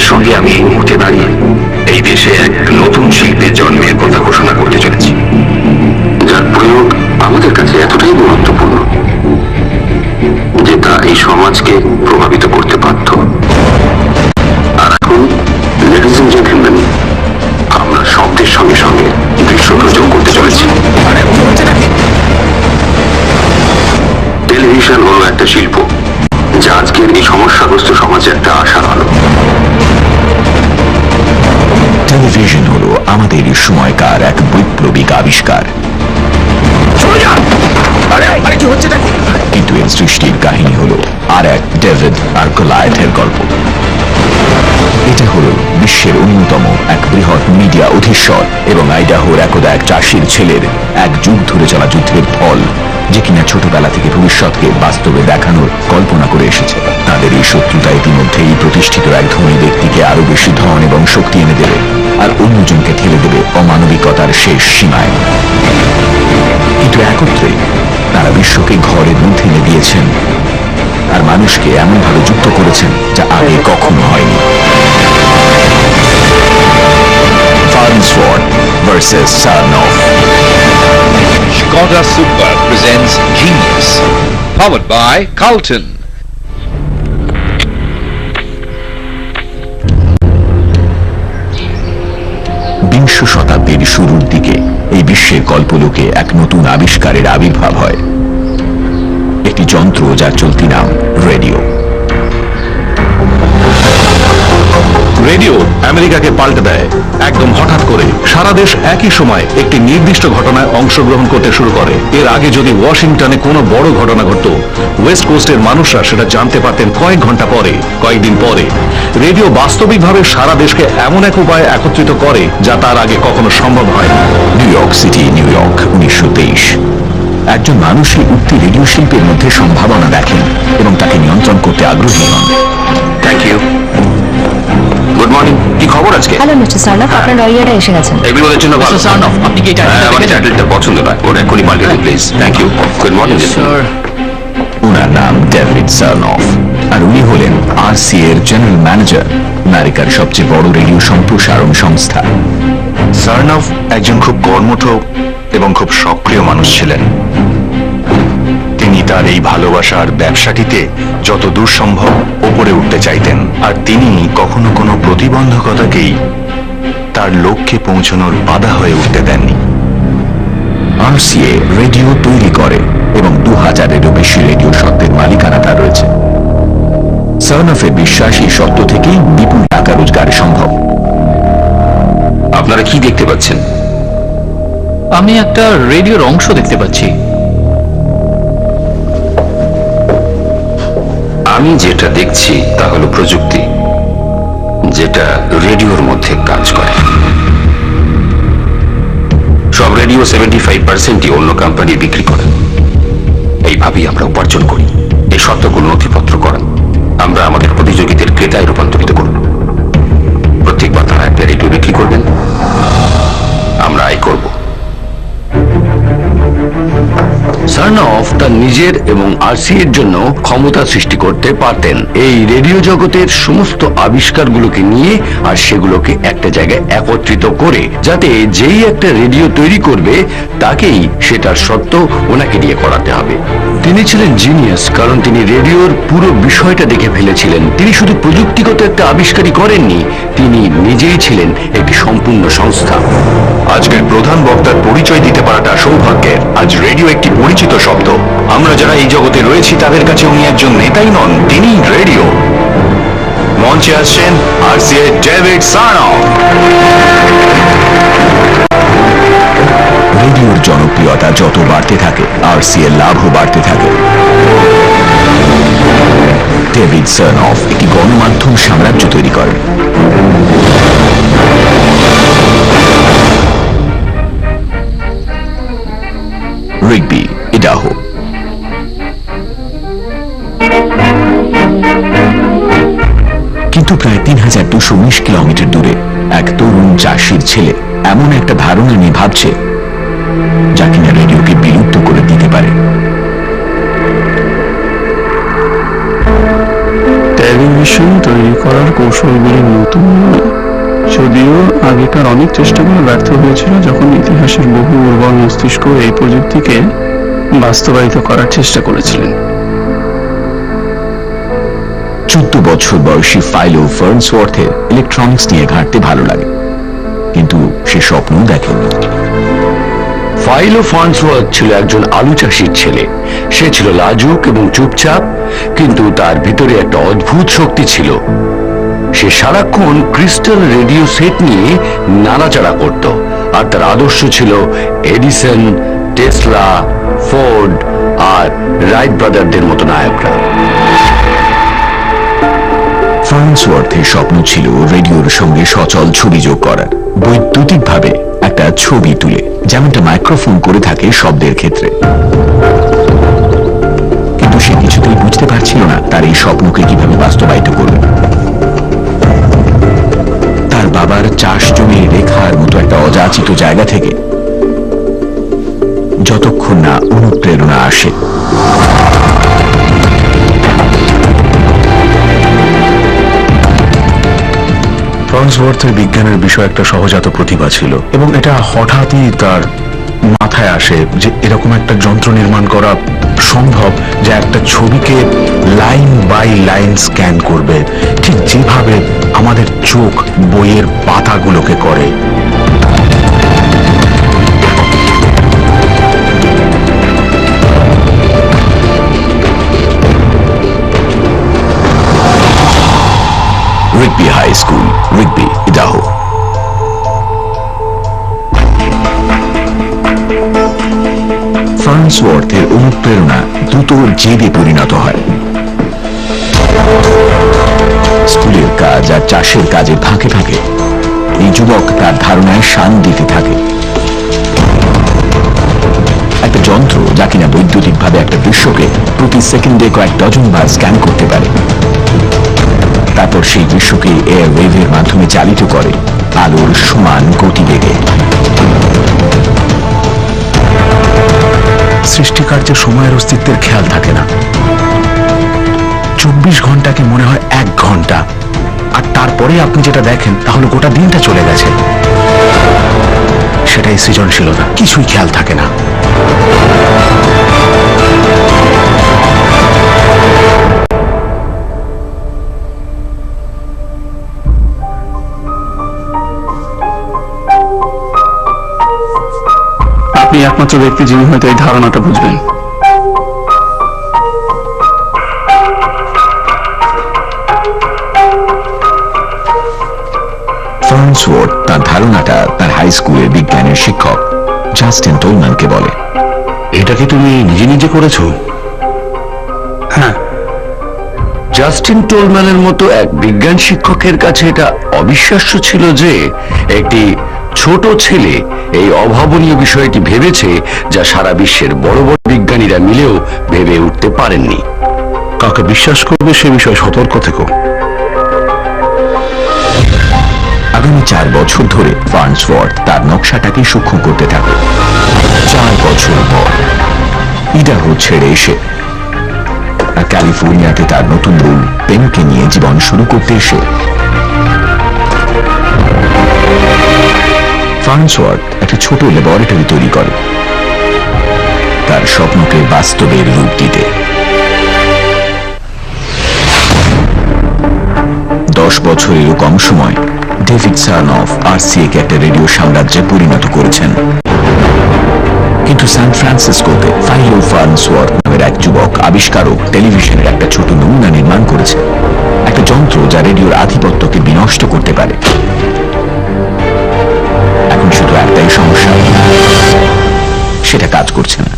সঙ্গে আমি এই মুহূর্তে দাঁড়িয়ে এই দেশে এক নতুন শিল্পের জন্মের কথা ঘোষণা করতে চলেছি। যার প্রয়োগ আমাদের কাছে এতটাই গুরুত্বপূর্ণ যে তা এই সমাজকে প্রভাবিত করতে বাধ্য। আর এখন লেডিস জেন্টলম্যান আমরা শব্দের সঙ্গে সঙ্গে দৃশ্য প্রযোগ করতে চলেছি। টেলিভিশন হলো একটা শিল্প, যা আজকের এই সমস্যাগ্রস্ত সময়কার এক বৈপ্লবিক আবিষ্কার। কিন্তু এর সৃষ্টির কাহিনী হলো আর এক ডেভিড আর গোলায়েথের গল্প। এটা হলো বিশ্বের অন্যতম এক বৃহৎ মিডিয়া অধীশ্বর এবং আইডাহোর একদা এক চাষির ছেলের এক যুগ ধরে চলা যুদ্ধের ফল যে কিনা ছোটবেলা থেকে ভবিষ্যৎকে বাস্তবে দেখানোর কল্পনা করে এসেছে। তাদের এই শত্রুতা ইতিমধ্যেই প্রতিষ্ঠিত এক ধনী ব্যক্তিকে আরও বেশি ধন এবং শক্তি এনে দেবে। আর অন্যজনকে অমানবিকতার শেষ সীমায় কিন্তু একত্রে তারা বিশ্বকে ঘরের মধ্যে এনে দিয়েছেন আর মানুষকে এমনভাবে যুক্ত করেছেন যা আগে কখনো হয়নি. Skoda Super presents Genius, powered by Carlton. বিংশ শতাব্দীর শুরুর দিকে এই বিশ্বের কল্পলোকে এক নতুন আবিষ্কারের আবির্ভাব হয়। একটি যন্ত্র যার চলতি নাম রেডিও। রেডিও আমেরিকাকে পাল্টে দেয়। একদম হঠাৎ করে সারা দেশ একই সময় একটি নির্দিষ্ট ঘটনায় অংশগ্রহণ করতে শুরু করে। এর আগে যদি ওয়াশিংটনে কোনো বড় ঘটনা ঘটত ওয়েস্ট কোস্টের মানুষরা সেটা জানতে পারতেন কয়েক ঘণ্টা পরে কয়েকদিন পরে। রেডিও বাস্তবিকভাবে সারা দেশকে এমন এক উপায়ে একত্রিত করে যা তার আগে কখনো সম্ভব হয়নি। New York City New York উনিশশো তেইশ। একজন মানুষই উঠতি রেডিও শিল্পের মধ্যে সম্ভাবনা দেখেন এবং তাকে নিয়ন্ত্রণ করতে আগ্রহী হন। থ্যাংক ইউ আজকে? হ্যালো মিস্টার সার্নফ আপনার লয়াররা এসে গেছেন। এগুলো জন্য ভালো। আপনি কি হ্যাঁ, আমার টাইটেলটা পছন্দ নয়। ওর এখনই পাল্টে দিন please thank you good morning ওনার নাম ডেভিড সার্নফ আর উনি হলেন আর সি এর জেনারেল ম্যানেজার আমেরিকার সবচেয়ে বড় রেডিও সম্প্রসারণ সংস্থা। সার্নফ একজন খুব কর্মঠ এবং খুব সক্রিয় মানুষ ছিলেন। তার এই ভালোবাসার ব্যবসাটিতে যত দূর সম্ভব ওপরে উঠতে চাইতেন। আর তিনি কখনো কোনো প্রতিবন্ধকতাকেই তার লক্ষ্যে পৌঁছানোর বাধা হয়ে উঠতে দেননি। আরসিএ রেডিও তৈরি করে এবং দু হাজারেরও বেশি রেডিও সত্ত্বের মালিকানা তার রয়েছে সার্নফের বিশ্বাস এই সত্য থেকেই বিপুল টাকা রোজগার সম্ভব। আপনারা কি দেখতে পাচ্ছেন? আমি একটা রেডিওর অংশ দেখতে পাচ্ছি। আমি যেটা দেখছি তা হলো প্রযুক্তি, যেটা রেডিওর মধ্যে কাজ করে। সব রেডিও সেভেন্টি ফাইভ পার্সেন্টই অন্য কোম্পানি বিক্রি করে। এইভাবেই আমরা উপার্জন করি। এই সত্যগুলো সার্নফ তার নিজের এবং আরসি এর জন্য ক্ষমতা সৃষ্টি করতে পারতেন। এই রেডিও জগতের সমস্ত আবিষ্কারগুলোকে নিয়ে আর সেগুলোকে একটা জায়গায় একত্রিত করে, যাতে যেই একটা রেডিও তৈরি করবে, তাকেই সেটার সত্য ওনাকে দিয়ে করাতে হবে। তিনি ছিলেন জিনিয়াস কারণ তিনি রেডিওর পুরো বিষয়টা দেখে ফেলেছিলেন। তিনি শুধু প্রযুক্তিগত একটা আবিষ্কারই করেননি, তিনি নিজেই ছিলেন একটি সম্পূর্ণ সংস্থা। আজকের প্রধান বক্তার পরিচয় দিতে পারাটা সৌভাগ্যের। আজ রেডিও একটি পরিচিত শব্দ। আমরা যারা এই জগতে রয়েছি, তাদের কাছে উনি একজন নেতাই নন তিনি রেডিও। মঞ্চে আসছেন আর সি ডেভিড রেডিওর জনপ্রিয়তা যত বাড়তে থাকে আরসি এর লাভও বাড়তে থাকে। ডেভিড সার্নফ একটি গণমাধ্যম সাম্রাজ্য তৈরি করেন। Rigby, Idaho. কিন্তু প্রায় তিন হাজার দুশো উনিশ কিলোমিটার দূরে এক তরুণ চাষির ছেলে এমন একটা ধারণা নিয়ে ভাবছে, যা কিনা রেডিওকে বিলুপ্ত করে দিতে পারে। টেলিভিশন তৈরি করার কৌশলগুলি নতুন নয়। যদিও আগেকার অনেক চেষ্টাগুলো ব্যর্থ হয়েছিল যখন ইতিহাসের বহু উর্বর মস্তিষ্ক এই প্রযুক্তিকে বাস্তবায়িত করার চেষ্টা করেছিলেন। চোদ্দ বছর বয়সী ফাইলো ফার্নসওয়ার্থের ইলেকট্রনিক্স নিয়ে ঘাঁটতে ভালো লাগে, কিন্তু সে স্বপ্ন দেখেনি। ফাইলো ফান্সওয়ার্থ ছিল একজন আলু চাষির ছেলে। সে ছিল লাজুক এবং চুপচাপ, কিন্তু তার ভিতরে একটা অদ্ভুত শক্তি ছিল। সে সারাক্ষণ ক্রিস্টাল রেডিও সেট নিয়ে নাড়াচাড়া করত, আর তার আদর্শ ছিল এডিসন, টেসলা, ফোর্ড আর রাইট ব্রাদারদের মতো নায়করা। ফার্নসওয়ার্থের স্বপ্ন ছিল রেডিওর সঙ্গে সচল ছবি যোগ করার, বৈদ্যুতিকভাবে একটা ছবি তুলে, যেমনটা মাইক্রোফোন করে থাকে শব্দের ক্ষেত্রে। কিন্তু সে কিছুতেই বুঝতে পারছিল না তার এই স্বপ্নকে কীভাবে বাস্তবায়িত করবে। বাবার চাষ জমির রেখার মতো একটা অযাচিত জায়গা থেকে যতক্ষণ না অনুপ্রেরণা আসে। ফ্রান্সওয়ার্থের বিজ্ঞানের বিষয়ে একটা সহজাত প্রতিভা ছিল এবং এটা হঠাৎই তার মাথায় আসে যে এরকম একটা যন্ত্র নির্মাণ করা সম্ভব যে একটা ছবিকে লাইন বাই লাইন স্ক্যান করবে। ঠিক যেভাবে আমাদের চোখ বইয়ের পাতাগুলোকে করে। Rigby high school Rigby Idaho ফ্রান্সওয়ার্থের অনুপ্রেরণা দ্রুত জেদে পরিণত হয়। স্কুলের কাজ আর চাষের কাজে ফাঁকে ফাঁকে এই যুবক তার ধারণায় শান থাকে। একটা যন্ত্র যা কিনা বৈদ্যুতিকভাবে একটা দৃশ্যকে প্রতি সেকেন্ডে কয়েক ডজন স্ক্যান করতে পারে। তারপর সেই দৃশ্যকে এয়ার ওয়েভের মাধ্যমে চালিত করে আলোর সমান গতিবেগে সৃষ্টিকার্যে সময়ের অস্তিত্বের খেয়াল থাকে না। চব্বিশ ঘন্টাকে মনে হয় এক ঘণ্টা। আর তারপরে আপনি যেটা দেখেন, তাহলে গোটা দিনটা চলে গেছে। সেটাই সৃজনশীলতা, কিছুই খেয়াল থাকে না। আপনি একমাত্র ব্যক্তি যিনি হয়তো এই ধারণাটা বুঝবেন। ফার্নসওয়ার্থ তার ধারণাটা তার হাই স্কুলের বিজ্ঞানের শিক্ষক জাস্টিন টোলম্যানকে বলে। এটা কি তুমি নিজে নিজে করেছ? হ্যাঁ। জাস্টিন টোলম্যানের মতো এক বিজ্ঞান শিক্ষকের কাছে এটা অবিশ্বাস্য ছিল যে একটি ছোট ছেলে এই অভাবনীয় বিষয়টি ভেবেছে যা সারা বিশ্বের বড় বড় বিজ্ঞানীরা মিলেও ভেবে উঠতে পারেননি। কাকে বিশ্বাস করবে সে বিষয়ে সতর্ক থেকো। আগামী চার বছর ধরে ফার্নসওয়ার্থ তার নকশাটাকে সূক্ষ্ম করতে থাকে। চার বছর পর ইডাহো ছেড়ে এসে ক্যালিফোর্নিয়াতে তার নতুন বউ পেনকে নিয়ে জীবন শুরু করতে এসে। ফার্নসওয়ার্থ একটা ছোট ল্যাবরেটরি তৈরি করে। তার স্বপ্নকে বাস্তবের রূপ দিতে। দশ বছরেরও কম সময় ডেভিড সারনফ আরসিএকে একটা রেডিও সাম্রাজ্যে পরিণত করেছেন। কিন্তু সান ফ্রান্সিসকোতে ফাইলো ফার্নসওয়ার্থ নামের এক যুবক, আবিষ্কারক, টেলিভিশনের একটা ছোট নমুনা নির্মাণ করেছে। একটা যন্ত্র যা রেডিওর আধিপত্যকে বিনষ্ট করতে পারে। এখন শুধু একটাই সমস্যা। সেটা কাজ করছে না।